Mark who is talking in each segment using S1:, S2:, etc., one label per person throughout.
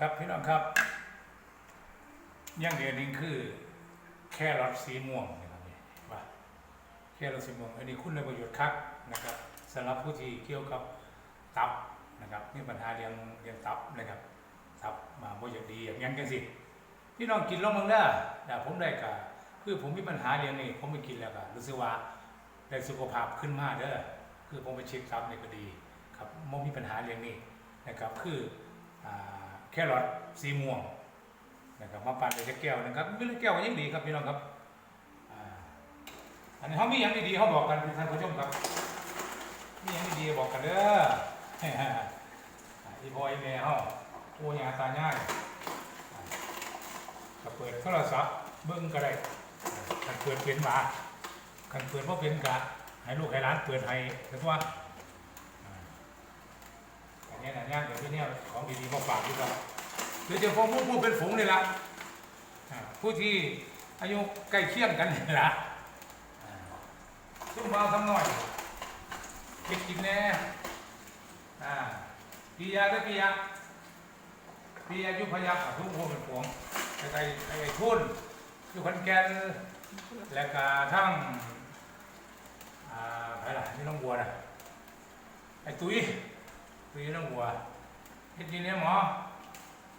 S1: ครับพี่น้องครับอย่างเดียวนึงคือแค่รอทสีม่วงนะครับนี่ว่าแค่รอทสีม่วงอันนี้คุณในประโยชน์ครับนะครับสำหรับผู้ที่เกี่ยวกับตับนะครับมีปัญหาเรื่องเรื่องตับนะครับตับมาบ่อย่างดีอย่างนั้นกันสิพี่น้องกินลงมึงเด้แต่ผมได้กะคือผมมีปัญหาเรื่องนี้ผมไปกินแล้วก็รู้สึกว่าได้สุขภาพขึ้นมากเด้อคือผมไปเช็คตับในก็ดีครับไม่มีปัญหาเรื่องนี้นะครับคืออ่า แครอทสีม่วงนะครับมาปั่นในแก้วนะครับไม่ได้แก้วยังดีครับพี่น้องครับอันนี้เขามีอย่างดีๆเขาบอกกันท่านผู้ชมครับมีอย่างดีๆบอกกันเด้ออีพอยแม่เขาโอ้ยาตาง่ายอ่าก็เปิดโทรศัพท์เบิ้งก็ได้ขันเปิดเป็นมาคันเปิดว่าะเป็นกะให้ลูกให้ร้านเปิดให้ถือว่าอันนี้นะย่างเดี๋ยวพี่เนี่ยของดีๆมาฝากดีกว่า โดยเฉพาะผู้ผู้เป็นฝูงเลยล่ะอ่าผู้ที่อายุใกล้เคียงกันนี่ล่ะอ่าซุ่มเบาทำหน่อยเก็บกินแน่อ่าปียาด้วยปียาปียายุพยักทุกผู้เป็นฝูงไอ้ไอ้ไอ้ไอ้ทุนอยู่คนแก่นแล้วก็ทั้งอ่าใครล่ะนี่น้องบัวนะไอ้ตุ้ยคือน้องบัวเฮ็ดดีเนี่ยหมอ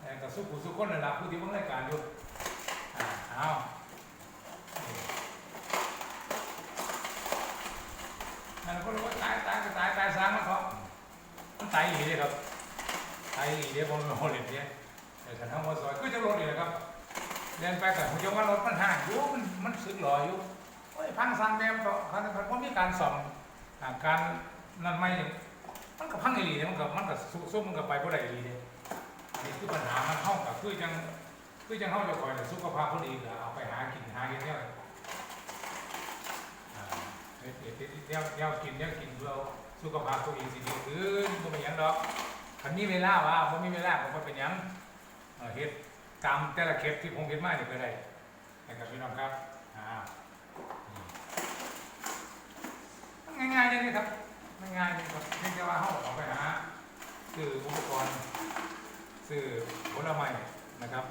S1: แต่สุขุสุขคนนั่นล่ะผู้ที่เบิ่งรายการอยู่อ่าเอานั่นก็รู้ว่าตายตายก็ตายตายสร้างมันเขามันตายอีกเลยครับตายอีกเลยผมเอเล่นเนี่ยแต่ฉันทำว่าซอยก็จะรถอีกเลยครับเรียนไปกับผมจะว่ารถมันห่างอยู่มันมันสึกหล่ออยู่โอ้ยพังสร้างแดมต่อคันคันผมมีการซ่อมอ่าการนั่นไม่มันก็พังอีหลีเนี่ยมันก็มันก็ซุซุ่มมันก็ไปบ่ได้อีหลีเนี่ย นี่คือปัญหามันเข้ากับคือจังคือจังเข้าจะคอยแต่สุขภาพเขาดีก็เอาไปหากินหากินเนี่ยเดเฮ็ดเดี๋ยวเดี๋ยวกินเดี๋ยวกินเพื่อสุขภาพตัวเองสิดีขึ้นบ่เป็นยังดอกคันมีเวลาว่าบ่มีเวลาก็เป็นยังเฮ็ดตามแต่ละเคสที่ผมเฮ็ดมาเนี่ยก็ได้นะครับพี่น้องครับอ่านี่ง่ายๆเลยนี่ครับ ไม่ง่ายเลยครับเพียงแต่ว่าเขาออกไปหาซื้ออุปกรณ์ซื้อผลไม้นะครับ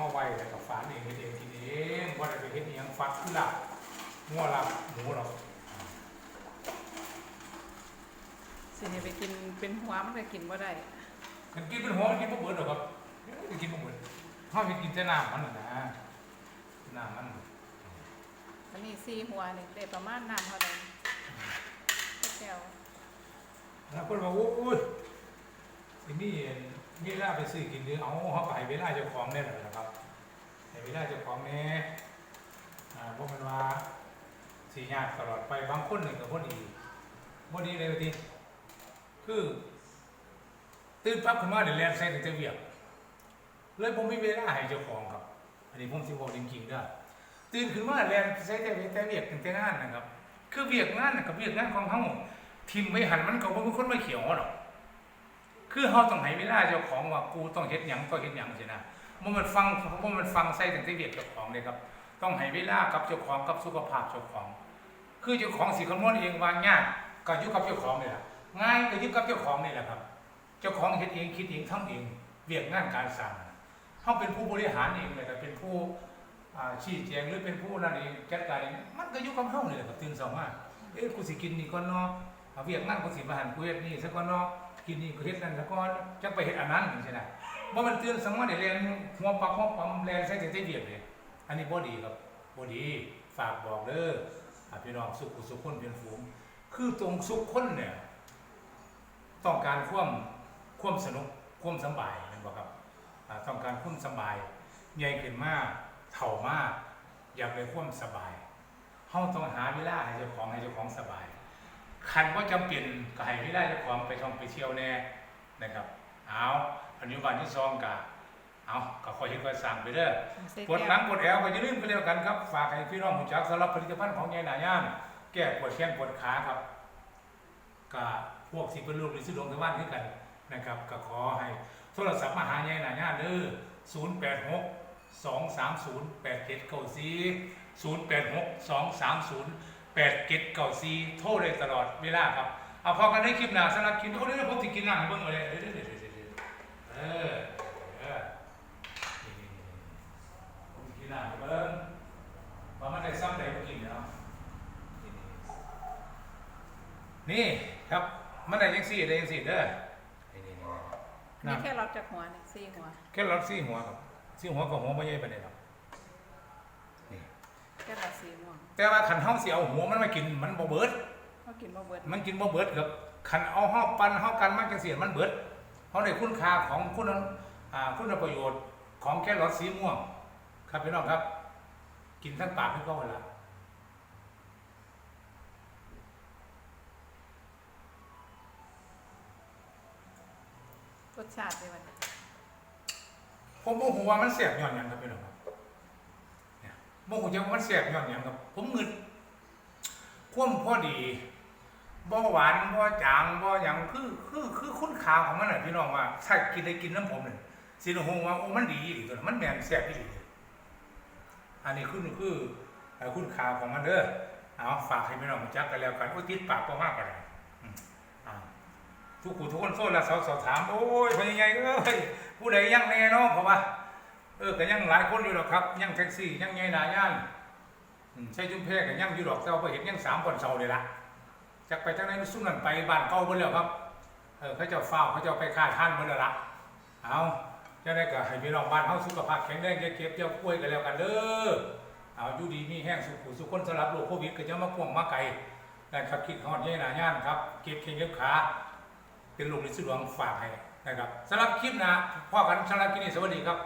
S1: หม้อไว้แล้วก็ฝานเองเฮ็ดเองกินเองว่าได้ไปเฮ็ดอิหยังฟักคือหลับงัวหลับหมูหรอก
S2: สิให้ไปกินเป็นหัวมันก็กินบ่ได้
S1: มันกินเป็นหัวมันกินบ่เบิดหรอกครับมันกินบ่เบิดเฮาสิกินแต่น้ำมันน่ะนะน้ำมัน
S2: อันนี้สี่หัวนี่ได้ประมาณน้ำเท่าใดแก้ว
S1: แล้วคนบอกโอ้ยสิมี มีเวลาไปซื้อกินหรือเอาเฮาก็ให้เวลาเจ้าของแน่นอนนะครับให้เวลาเจ้าของแน่อ่าบ่แม่นว่าสี่ยากตลอดไปบางคนหนี่งก็บ่ดีบ่ดีเลยว่าติคือ ตื่นปั๊บขึ้นมาเดี๋ยวแล่นใส่แต่เวียกเลยผมมีเวลาให้เจ้าของครับ อันนี้ผมสิบอกจริงๆด้อตื่นขึ้นมาแลนใส่แต่เวียกแต่เวียกตั้งแต่งานนะครับ คือเวียกงานน่ะกับเวียกงานของเฮาทิมไว้หันมันก็บ่มีคนมาเขียวหรอก คือเฮาต้องให้เวลาเจ้าของว่ากูต้องเฮ็ดหยังต้องเฮ็ดหยังสินะบ่แมันฟังบ่แมันฟังใส่ตั้งแต่เวียกเจ้าของเลยครับ ต้องให้เวลากับเจ้าของกับสุขภาพเจ้าของ คือเจ้าของสิคำนวณเองว่ายากก็อยู่กับเจ้าของนี่แหละง่ายก็อยู่กับเจ้าของนี่แหละครับ เจ้าของเฮ็ดเองคิดเองทำเองเวียกงานการสั่งเฮาเป็นผู้บริหารเองเลยก็เป็นผู้ชี้แจงหรือเป็นผู้นั่นเองจัดการเองมันก็อยู่กับเฮานี่แหละครับตื่นเช้ามาเอ๊ะกูสิกินนี่ก่อนเนาะเอาเวียกงานกูสิมาหันกูเฮ็ดนี่ซะก่อนเนาะ กินนี่กูเฮ็ดนั่นซะก่อนจังไปเฮ็ดอันนั้นจังซี่นะบ่มันเตื่นเช้ามาได้เรียนหัวปักหัวปั๊มแลนใส่แต่เวียกเลยอันนี้บ่ดีครับบ่ดีฝากบอกเด้อพี่น้องสุขสุขคนเป็นฝูง คือตรงสุขคนเนี่ยต้องการควมควมสนุกควมสบายนั่นบ่ครับต้องการควมสบายใหญ่ขึ้นมากเท่ามากอยากได้ควมสบายเฮาต้องหาเวลาให้เจ้าของให้เจ้าของสบาย คันว่าจำเป็นก็ให้เวลาเจ้าของไปท่องไปเที่ยวแน่นะครับ เอาอนุบาลที่สองกะเอาก็คอยเฮ็ดคอยสั่งไปเด้อ
S2: ใส่
S1: ปวดห
S2: แก้
S1: ลั
S2: ว
S1: งปวดแอวก็อย่าลืมไปเรียวกันครับ ฝากให้พี่น้องรู้จักสำหรับผลิตภัณฑ์ของยายหนาย่านแก้ปวดแข้งปวดขาครับกับพวกสิเป็นลูกหรือสิดวงทวารขึ้นกันนะครับ ก็ขอให้โทรศัพท์มาหายายหนาย่านเด้อ0 8 6 2 3 0 8 7 9 4 0 8 6 2 3 0 แปดเก็ดเก่าซีโทษเลยตลอดเวลาครับเอาพอกันได้คลิปหนาสำหรับคลิปโอ้เดี๋ยวผมจะกินหลังให้เบิ่งเาเลยเดี๋เดี๋เดี๋เดี๋เออเออนี่กินหลัเบิ่งว่ามันได้ซ้ำได้บ่กินเนาะนี่นี่ครับมันได้ยังสี่ได้ยังซี่เด้อนี่
S2: แค่รอบจากหัวนี่สี่หัว
S1: แค่รับซี่หัวครับสี่หัวกับหัวไม่ใหญ่ปานใดหรับ
S2: แต่
S1: ว่าคันเฮาสิเอาหัวมันมากินมันบ่เบิด
S2: เขากินบ่เบิด
S1: มันกินบ่เบิดครับคันเอาเฮาปั่นเฮากันมันจังซี่มันเบิดเฮาได้คุณค่าของคุณอ่าคุณประโยชน์ของแครอทสีม่วง ครับพี่น้องครับ กินทั้งปากทั้งก้อนละ
S2: รสชาติเลยมัน
S1: ผมโมโหว่ามันแสบย้อนหยังครับพี่น้องครับเนี่ย โมโหจังมันแสบย้อนหยังครับ ผมมึนควมพอดีบ่หวานบ่จางบ่หยังคือคือคือคุณค่าของมันน่ะพี่น้องว่าถ้ากินได้กินน้ำผมเนี่ยสิโหว่าโอ้มันดีอีหลีตัวมันแม่นแซ่บอีหลีอันนี้คือคือคุณค่าของมันเด้อเอาฝากให้พี่น้องจักกันแล้วกันโอ้ติดปากบ่มากกันอ่าทุกผู้ทุกคนโซนละสาวสอบถามโอ้ยเป็นยังไงเอ้ยผู้ใดยังแน่เนาะเพราะว่า เออก็ยังหลายคนอยู่หรอกครับ ยังแท็กซี่ยังไงหนาย่านใช้จุ่มแพรก็ยังอยู่ดอกเจ้าไปเห็นยังสามคนเสาเลยละจากไปทางไหนสู้นั่นไปบ้านเก่าหมดแล้วครับเออเขาเจ้าเฝ้าเขาเจ้าไปฆ่าท่านหมดแล้วละเอาจะได้ก็ให้พี่น้องบ้านเฮาสุขภาพแข็งแรงอย่าเก็บอย่าป่วยกันแล้วกันเด้อเอาอยู่ดีมีแห้งสุขสุขคนสำหรับโรคโควิดก็จะมาพ่วงมาไกลนะครับคิดฮอดเย่หนาย่านครับเก็บเข่งเก็บขาเป็นลูกในสุดหลวงฝากให้นะครับสำหรับคลิปนะพ่อกันสำหรับคลิปนี้สวัสดีครับ